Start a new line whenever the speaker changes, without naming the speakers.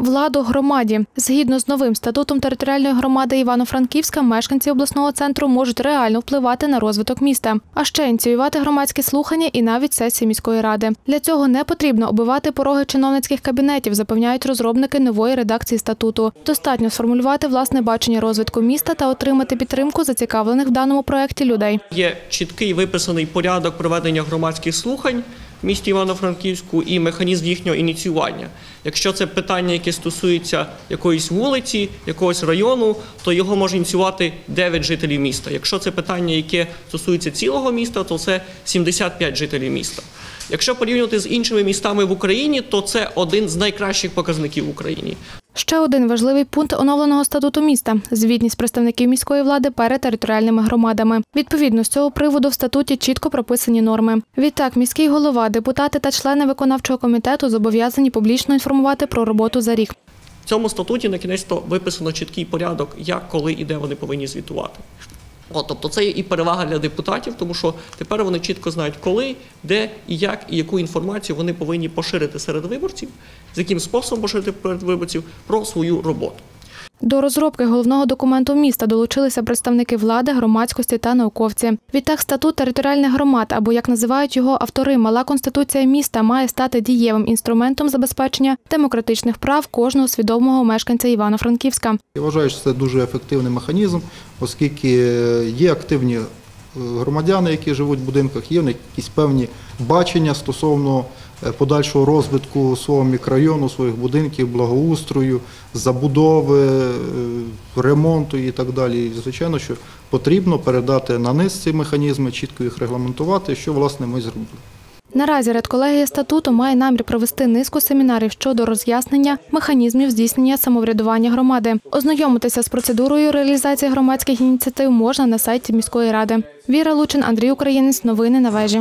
Владу громаді згідно з новим статутом територіальної громади Івано-Франківська, мешканці обласного центру можуть реально впливати на розвиток міста, а ще ініціювати громадські слухання і навіть сесії міської ради. Для цього не потрібно оббивати пороги чиновницьких кабінетів, запевняють розробники нової редакції статуту. Достатньо сформулювати власне бачення розвитку міста та отримати підтримку зацікавлених в даному проєкті людей.
Є чіткий виписаний порядок проведення громадських слухань місті Івано-Франківську і механізм їхнього ініціювання. Якщо це питання, яке стосується якоїсь вулиці, якогось району, то його може ініціювати 9 жителів міста. Якщо це питання, яке стосується цілого міста, то це 75 жителів міста. Якщо порівнювати з іншими містами в Україні, то це один з найкращих показників в Україні.
Ще один важливий пункт оновленого статуту міста звітність представників міської влади перед територіальними громадами. Відповідно з цього приводу в статуті чітко прописані норми. Відтак, міський голова, депутати та члени виконавчого комітету зобов'язані публічно інформувати про роботу за рік.
В цьому статуті на кінець то виписано чіткий порядок, як, коли і де вони повинні звітувати. От, тобто це і перевага для депутатів, тому що тепер вони чітко знають, коли, де і як, і яку інформацію вони повинні поширити серед виборців, з яким способом поширити серед виборців про свою роботу.
До розробки головного документу міста долучилися представники влади, громадськості та науковці. Відтак, статут територіальних громад, або як називають його автори, мала конституція міста має стати дієвим інструментом забезпечення демократичних прав кожного свідомого мешканця Івано-Франківська.
Я вважаю, що це дуже ефективний механізм, оскільки є активні е, громадяни, які живуть в будинках, є в якісь певні бачення стосовно подальшого розвитку свого мікрорайону, своїх будинків, благоустрою, забудови, е, ремонту і так далі. І, звичайно, що потрібно передати на низ ці механізми, чітко їх регламентувати, що власне ми зробили.
Наразі редколегія статуту має намір провести низку семінарів щодо роз'яснення механізмів здійснення самоврядування громади. Ознайомитися з процедурою реалізації громадських ініціатив можна на сайті міської ради. Віра Лучин, Андрій Українець. Новини на вежі.